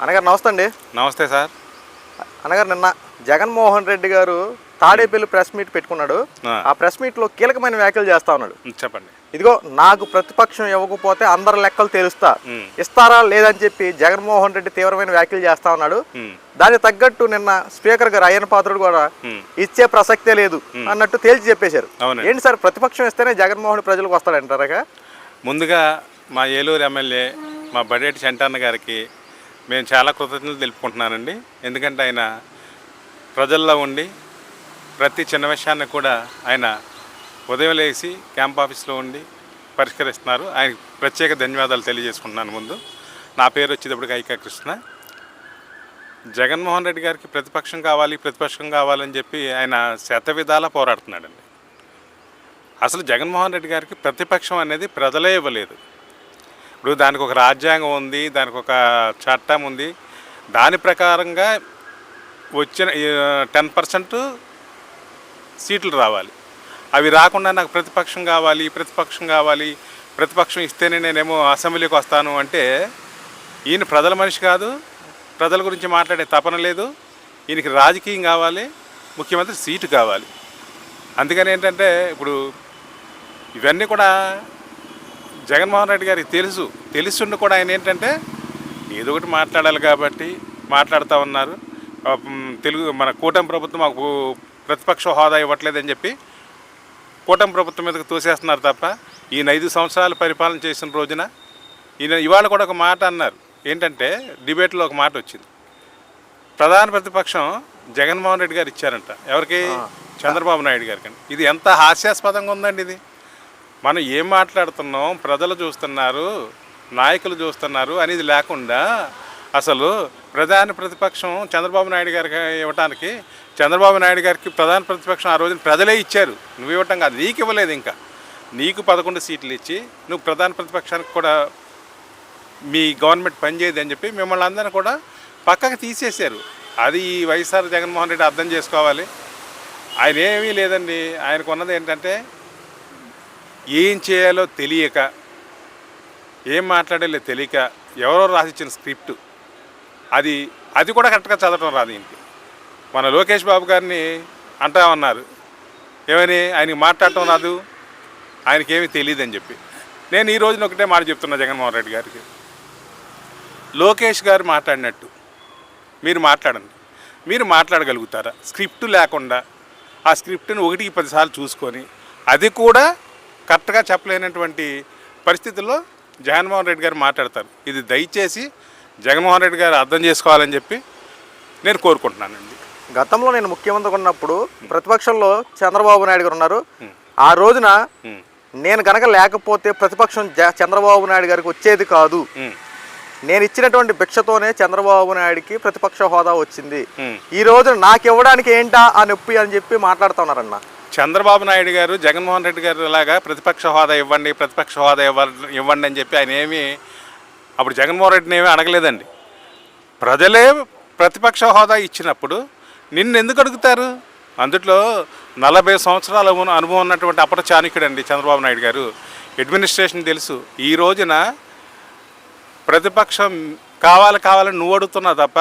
అనగారు నమస్తే అండి. నమస్తే సార్. అనగారు నిన్న జగన్మోహన్ రెడ్డి గారు తాడేపల్లి ప్రెస్ మీట్ పెట్టుకున్నాడు. ఆ. ప్రెస్ మీట్లో కీలకమైన వ్యాఖ్యలు చేస్తా ఉన్నాడు. చెప్పండి. ఇదిగో నాకు ప్రతిపక్షం ఇవ్వకపోతే అందరి లెక్కలు తెలుస్తా. ఇస్తారా లేదని చెప్పి జగన్మోహన్ రెడ్డి తీవ్రమైన వ్యాఖ్యలు చేస్తా ఉన్నాడు. దానికి తగ్గట్టు నిన్న స్పీకర్ గారు అయ్యన పాత్రుడు కూడా. ఇచ్చే ప్రసక్తే లేదు అన్నట్టు తేల్చి చెప్పేశారు. ఏంటి సార్ ప్రతిపక్షం ఇస్తేనే జగన్మోహన్ ప్రజలకు వస్తాడంటారా ముందుగా మా ఏలూరు ఎమ్మెల్యే మా బడేటి శంటన్న గారికి మేము చాలా కృతజ్ఞతలు తెలుపుకుంటున్నానండి. ఎందుకంటే ఆయన ప్రజల్లో ఉండి ప్రతి చిన్న విషయాన్ని కూడా ఆయన ఉదయం లేచి క్యాంప్ ఆఫీస్లో ఉండి పరిష్కరిస్తున్నారు. ఆయనకి ప్రత్యేక ధన్యవాదాలు తెలియజేసుకుంటున్నాను ముందు. నా పేరు వచ్చేటప్పటికి ఐకా కృష్ణ. జగన్మోహన్ రెడ్డి గారికి ప్రతిపక్షం కావాలి ప్రతిపక్షం కావాలని చెప్పి ఆయన శత విధాలా పోరాడుతున్నాడండి. అసలు జగన్మోహన్ రెడ్డి గారికి ప్రతిపక్షం అనేది ప్రజలే ఇవ్వలేదు. ఇప్పుడు దానికి ఒక రాజ్యాంగం ఉంది దానికి ఒక చట్టం ఉంది. దాని ప్రకారంగా వచ్చిన టెన్ పర్సెంట్ సీట్లు రావాలి. అవి రాకుండా నాకు ప్రతిపక్షం కావాలి ప్రతిపక్షం కావాలి ప్రతిపక్షం ఇస్తేనే నేనేమో అసెంబ్లీకి వస్తాను అంటే ఈయన ప్రజల మనిషి కాదు ప్రజల గురించి మాట్లాడే తపన లేదు. ఈయనకి రాజకీయం కావాలి ముఖ్యమంత్రి సీటు కావాలి. అందుకని ఏంటంటే ఇప్పుడు ఇవన్నీ కూడా జగన్మోహన్ రెడ్డి గారికి తెలుసు. తెలుసుండి కూడా ఆయన ఏంటంటే ఏదో ఒకటి మాట్లాడాలి కాబట్టి మాట్లాడుతూ ఉన్నారు. తెలుగు మన కూటమి ప్రభుత్వం మాకు ప్రతిపక్ష హోదా ఇవ్వట్లేదని చెప్పి కూటమి ప్రభుత్వం మీదకి తోసేస్తున్నారు తప్ప ఈయన ఐదు సంవత్సరాలు పరిపాలన చేసిన రోజున ఈయన ఇవాళ కూడా ఒక మాట అన్నారు. ఏంటంటే డిబేట్లో ఒక మాట వచ్చింది. ప్రధాన ప్రతిపక్షం జగన్మోహన్ రెడ్డి గారు ఇచ్చారంట. ఎవరికి? చంద్రబాబు నాయుడు గారికి ఇది ఎంత హాస్యాస్పదంగా ఉందండి ఇది. మనం ఏం మాట్లాడుతున్నాం? ప్రజలు చూస్తున్నారు నాయకులు చూస్తున్నారు అనేది లేకుండా అసలు ప్రధాన ప్రతిపక్షం చంద్రబాబు నాయుడు గారికి ఇవ్వటానికి చంద్రబాబు నాయుడు గారికి ప్రధాన ప్రతిపక్షం ఆ రోజున ప్రజలే ఇచ్చారు. నువ్వు ఇవ్వటం కాదు నీకు ఇవ్వలేదు ఇంకా. నీకు పదకొండు సీట్లు ఇచ్చి నువ్వు ప్రధాన ప్రతిపక్షానికి కూడా మీ గవర్నమెంట్ పనిచేయదు అని చెప్పి మిమ్మల్ని అందరిని కూడా పక్కకి తీసేశారు. అది ఈ వైఎస్ఆర్ జగన్మోహన్ రెడ్డి అర్థం చేసుకోవాలి. ఆయన ఏమీ లేదండి. ఆయనకు ఉన్నది ఏంటంటే ఏం చేయాలో తెలియక ఏం మాట్లాడాలో తెలియక ఎవరో రాసిచ్చిన స్క్రిప్ట్. అది అది కూడా కరెక్ట్గా చదవటం రాదు ఇంటి మన లోకేష్ బాబు గారిని అంటా ఉన్నారు. ఏమని? ఆయనకి మాట్లాడటం రాదు. ఆయనకేమీ తెలియదు తెలియదని చెప్పి. నేను ఈ రోజున ఒకటే మాట చెప్తున్నా జగన్మోహన్ రెడ్డి గారికి. లోకేష్ గారు మాట్లాడినట్టు మీరు మాట్లాడండి. మీరు మాట్లాడగలుగుతారా? స్క్రిప్ట్ లేకుండా ఆ స్క్రిప్ట్ని ఒకటికి పదిసార్లు చూసుకొని అది కూడా కరెక్ట్గా చెప్పలేనటువంటి పరిస్థితుల్లో జగన్మోహన్ రెడ్డి గారు మాట్లాడతారు. ఇది దయచేసి జగన్మోహన్ రెడ్డి గారు అర్థం చేసుకోవాలని చెప్పి నేను కోరుకుంటున్నానండి. గతంలో నేను ముఖ్యమంత్రి ఉన్నప్పుడు ప్రతిపక్షంలో చంద్రబాబు నాయుడు గారు ఉన్నారు. ఆ రోజున నేను గనక లేకపోతే ప్రతిపక్షం చంద్రబాబు నాయుడు గారికి వచ్చేది కాదు. నేను ఇచ్చినటువంటి భిక్షతోనే చంద్రబాబు నాయుడికి ప్రతిపక్ష హోదా వచ్చింది. ఈ రోజు నాకు ఇవ్వడానికి ఏంటా ఆ నొప్పి అని చెప్పి మాట్లాడుతున్నారన్న. చంద్రబాబు నాయుడు గారు జగన్మోహన్ రెడ్డి గారు లాగా ప్రతిపక్ష హోదా ఇవ్వండి ప్రతిపక్ష హోదా ఇవ్వండి ఇవ్వండి అని చెప్పి ఆయన ఏమి అప్పుడు జగన్మోహన్ రెడ్డిని ఏమీ అడగలేదండి. ప్రజలే ప్రతిపక్ష హోదా ఇచ్చినప్పుడు నిన్ను ఎందుకు అడుగుతారు? అందుట్లో నలభై సంవత్సరాల అనుభవం ఉన్నటువంటి అప్పట చాణక్యుడు అండి చంద్రబాబు నాయుడు గారు. అడ్మినిస్ట్రేషన్ తెలుసు. ఈ రోజున ప్రతిపక్షం కావాలి కావాలని నువ్వు అడుగుతున్నావు తప్ప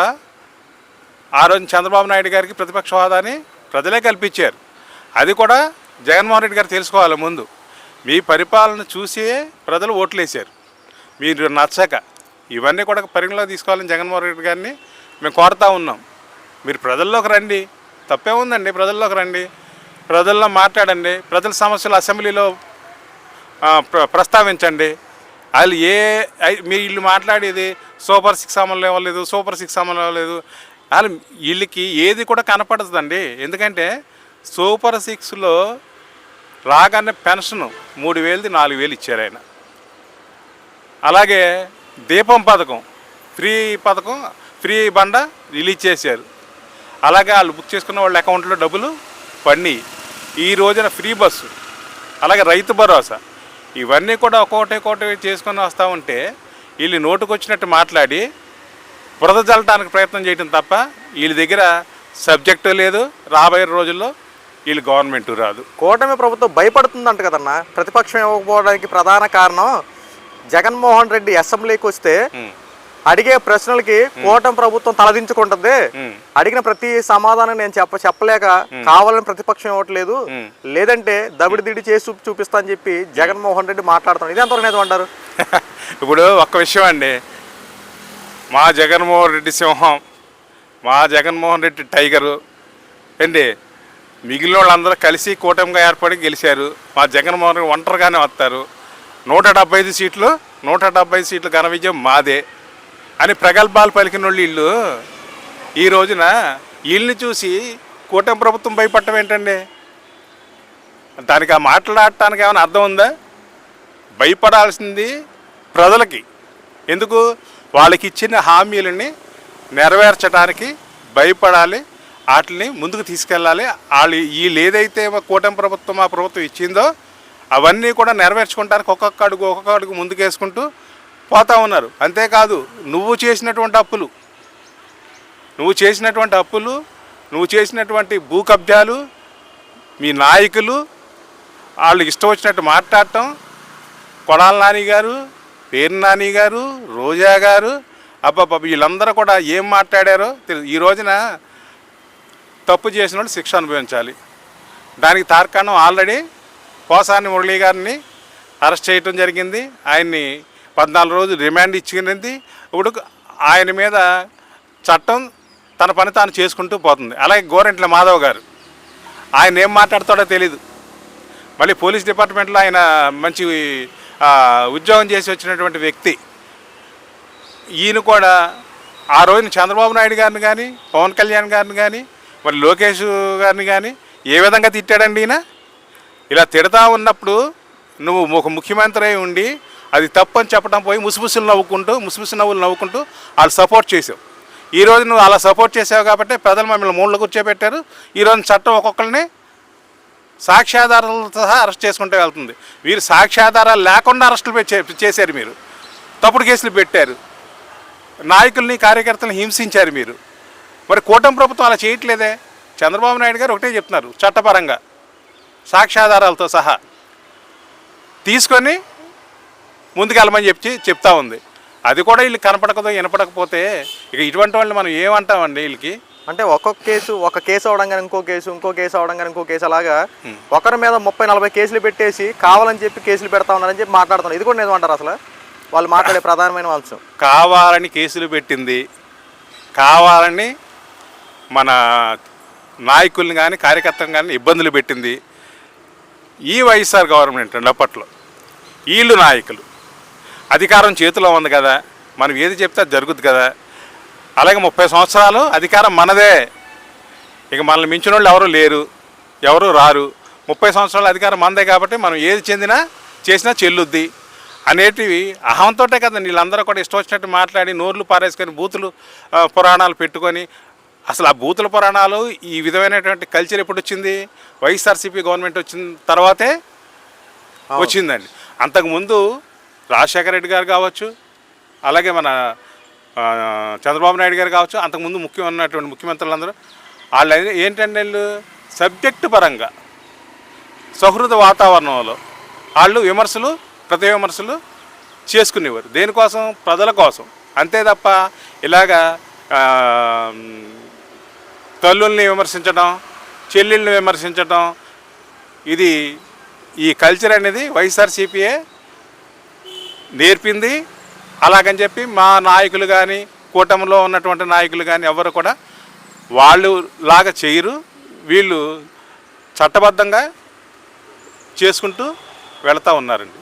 ఆ రోజు చంద్రబాబు నాయుడు గారికి ప్రతిపక్ష హోదాని ప్రజలే కల్పించారు. అది కూడా జగన్మోహన్ రెడ్డి గారు తెలుసుకోవాలి ముందు. మీ పరిపాలన చూసి ప్రజలు ఓట్లేశారు. మీరు నచ్చక. ఇవన్నీ కూడా పరిగణలో తీసుకోవాలని జగన్మోహన్ రెడ్డి గారిని మేము కోరుతా ఉన్నాం. మీరు ప్రజల్లోకి రండి. తప్పే ఉందండి ప్రజల్లోకి రండి. ప్రజల్లో మాట్లాడండి. ప్రజల సమస్యలు అసెంబ్లీలో ప్ర- ప్రస్తావించండి. వాళ్ళు ఏ మీరు వీళ్ళు మాట్లాడేది సూపర్ సిక్స్ అమలు ఇవ్వలేదు సూపర్ సిక్స్ అమలు ఇవ్వలేదు వాళ్ళు వీళ్ళకి ఏది కూడా కనపడదండి ఎందుకంటే సూపర్ సిక్స్లో రాగానే పెన్షన్ మూడు వేలది నాలుగు వేలు ఇచ్చారు ఆయన. అలాగే దీపం పథకం ఫ్రీ పథకం ఫ్రీ బండ రిలీజ్ చేశారు. అలాగే వాళ్ళు బుక్ చేసుకున్న వాళ్ళ అకౌంట్లో డబ్బులు పడినాయి. ఈ రోజున ఫ్రీ బస్సు అలాగే రైతు భరోసా ఇవన్నీ కూడా ఒక్కొక్కటి ఒక్కొక్కటి చేసుకొని వస్తూ ఉంటే వీళ్ళు నోటుకొచ్చినట్టు మాట్లాడి బురద జల్లటానికి ప్రయత్నం చేయటం తప్ప వీళ్ళ దగ్గర సబ్జెక్టు లేదు. రాబోయే రోజుల్లో వీళ్ళు గవర్నమెంట్ రాదు. కూటమి ప్రభుత్వం భయపడుతుందంట కదన్న. ప్రతిపక్షం ఇవ్వకపోవడానికి ప్రధాన కారణం జగన్మోహన్ రెడ్డి అసెంబ్లీకి వస్తే అడిగే ప్రశ్నలకి కూటమి ప్రభుత్వం తలదించుకుంటుంది. అడిగిన ప్రతి సమాధానం నేను చెప్ప చెప్పలేక కావాలని ప్రతిపక్షం ఇవ్వట్లేదు. లేదంటే దబిడి దిడి చేసి చూపి చూపిస్తా అని చెప్పి జగన్మోహన్ రెడ్డి మాట్లాడుతున్నాడు. ఇది ఎంతవరకు అంటారు? ఇప్పుడు ఒక్క విషయం అండి. మా జగన్మోహన్ రెడ్డి సింహం మా జగన్మోహన్ రెడ్డి టైగరు ఏంటి? మిగిలిన వాళ్ళందరూ కలిసి కూటమిగా ఏర్పడి గెలిచారు. మా జగన్మోహన్ రెడ్డి ఒంటరిగానే వస్తారు. నూట డెబ్బై ఐదు సీట్లు నూట డెబ్బై ఐదు సీట్లు ఘన విజయం మాదే అని ప్రగల్భాలు పలికిన వాళ్ళు వీళ్ళు ఈ రోజున వీళ్ళని చూసి కూటమి ప్రభుత్వం భయపడటం ఏంటండి? దానికి ఆ మాట్లాడటానికి ఏమైనా అర్థం ఉందా? భయపడాల్సింది ప్రజలకి. ఎందుకు? వాళ్ళకి ఇచ్చిన హామీలని నెరవేర్చడానికి భయపడాలి. వాటిని ముందుకు తీసుకెళ్ళాలి. వాళ్ళు వీళ్ళు ఏదైతే కూటమి ప్రభుత్వం ఆ ప్రభుత్వం ఇచ్చిందో అవన్నీ కూడా నెరవేర్చుకుంటానికి ఒక్కొక్క అడుగు ఒక్కొక్క అడుగు ముందుకేసుకుంటూ పోతా ఉన్నారు. అంతేకాదు నువ్వు చేసినటువంటి అప్పులు నువ్వు చేసినటువంటి అప్పులు నువ్వు చేసినటువంటి భూ కబ్జాలు మీ నాయకులు వాళ్ళు ఇష్టం వచ్చినట్టు మాట్లాడటం కొడాల నాని గారు పేరు నాని గారు రోజా గారు అబ్బాబ్బా వీళ్ళందరూ కూడా ఏం మాట్లాడారో ఈ రోజున తప్పు చేసిన వాళ్ళు శిక్ష అనుభవించాలి. దానికి తార్కాణం ఆల్రెడీ పోసాని మురళీ గారిని అరెస్ట్ చేయటం జరిగింది. ఆయన్ని పద్నాలుగు రోజులు రిమాండ్ ఇచ్చింది. ఇప్పుడు ఆయన మీద చట్టం తన పని తాను చేసుకుంటూ పోతుంది. అలాగే గోరెంట్ల మాధవ్ గారు ఆయన ఏం మాట్లాడతాడో తెలీదు. మళ్ళీ పోలీస్ డిపార్ట్మెంట్లో ఆయన మంచి ఉద్యోగం చేసి వచ్చినటువంటి వ్యక్తి. ఈయన కూడా ఆ రోజున చంద్రబాబు నాయుడు గారిని కానీ పవన్ కళ్యాణ్ గారిని కానీ మరి లోకేష్ గారిని కానీ ఏ విధంగా తిట్టాడండి ఈయన? ఇలా తిడతా ఉన్నప్పుడు నువ్వు ఒక ముఖ్యమంత్రి అయి ఉండి అది తప్పని చెప్పడం పోయి ముసిముసులు నవ్వుకుంటూ ముసిముసి నవ్వులు నవ్వుకుంటూ వాళ్ళు సపోర్ట్ చేసావు. ఈరోజు నువ్వు అలా సపోర్ట్ చేసావు కాబట్టి ప్రజలు మమ్మల్ని మూలలో కూర్చోబెట్టారు. ఈ చట్టం ఒక్కొక్కరిని సాక్ష్యాధారాలతో సహా అరెస్ట్ చేసుకుంటూ వెళ్తుంది. వీరు సాక్ష్యాధారాలు లేకుండా అరెస్టులు చేశారు మీరు. తప్పుడు కేసులు పెట్టారు. నాయకుల్ని కార్యకర్తలను హింసించారు మీరు. మరి కూటమి ప్రభుత్వం అలా చేయట్లేదే? చంద్రబాబు నాయుడు గారు ఒకటే చెప్తున్నారు చట్టపరంగా సాక్ష్యాధారాలతో సహా. తీసుకొని ముందుకెళ్ళమని చెప్పి చెప్తా ఉంది. అది కూడా వీళ్ళు కనపడకదో వినపడకపోతే ఇక ఇటువంటి వాళ్ళు మనం ఏమంటామండి వీళ్ళకి? అంటే ఒక్కొక్క కేసు ఒక కేసు అవడం కానీ ఇంకో కేసు ఇంకో కేసు అవడం కానీ ఇంకో కేసు అలాగా ఒకరి మీద ముప్పై నలభై కేసులు పెట్టేసి కావాలని చెప్పి కేసులు పెడతా ఉన్నారని చెప్పి మాట్లాడుతున్నారు. ఇది కూడా నిజం అంటారు అసలు? వాళ్ళు మాట్లాడే ప్రధానమైన అంశం కావాలని కేసులు పెట్టింది. కావాలని మన నాయకుల్ని కానీ కార్యకర్తలను కానీ ఇబ్బందులు పెట్టింది ఈ వైఎస్ఆర్ గవర్నమెంట్ అండి అప్పట్లో. వీళ్ళు నాయకులు. అధికారం చేతిలో ఉంది కదా మనం ఏది చెప్తే అది జరుగుద్ది కదా. అలాగే ముప్పై సంవత్సరాలు అధికారం మనదే. ఇక మనల్ని మించిన వాళ్ళు ఎవరు లేరు ఎవరు రారు. ముప్పై సంవత్సరాల అధికారం మనదే కాబట్టి మనం ఏది చెందినా చేసినా చెల్లుద్ది అనేటివి అహంతోటే కదా. వీళ్ళందరూ కూడా ఇష్టం వచ్చినట్టు మాట్లాడి నోర్లు పారేసుకొని బూతులు పురాణాలు పెట్టుకొని అసలు ఆ బూతుల పురాణాలు ఈ విధమైనటువంటి కల్చర్ ఎప్పుడు వచ్చింది? వైఎస్ఆర్సీపీ గవర్నమెంట్ వచ్చిన తర్వాతే వచ్చిందండి. అంతకుముందు రాజశేఖర రెడ్డి గారు కావచ్చు అలాగే మన చంద్రబాబు నాయుడు గారు కావచ్చు అంతకుముందు ముఖ్యం ఉన్నటువంటి ముఖ్యమంత్రులందరూ వాళ్ళు ఏంటంటే వీళ్ళు? సబ్జెక్టు పరంగా సౌహృద వాతావరణంలో వాళ్ళు విమర్శలు ప్రతి విమర్శలు చేసుకునేవారు. దేనికోసం? ప్రజల కోసం. అంతే తప్ప ఇలాగా తల్లుల్ని విమర్శించడం చెల్లెళ్ళని విమర్శించడం ఇది ఈ కల్చర్ అనేది వైఎస్ఆర్సీపీఏ నేర్పింది. అలాగని చెప్పి మా నాయకులు కానీ కూటమిలో ఉన్నటువంటి నాయకులు కానీ ఎవరు కూడా వాళ్ళు లాగా చేయరు. వీళ్ళు చట్టబద్ధంగా చేసుకుంటూ వెళతా ఉన్నారండి.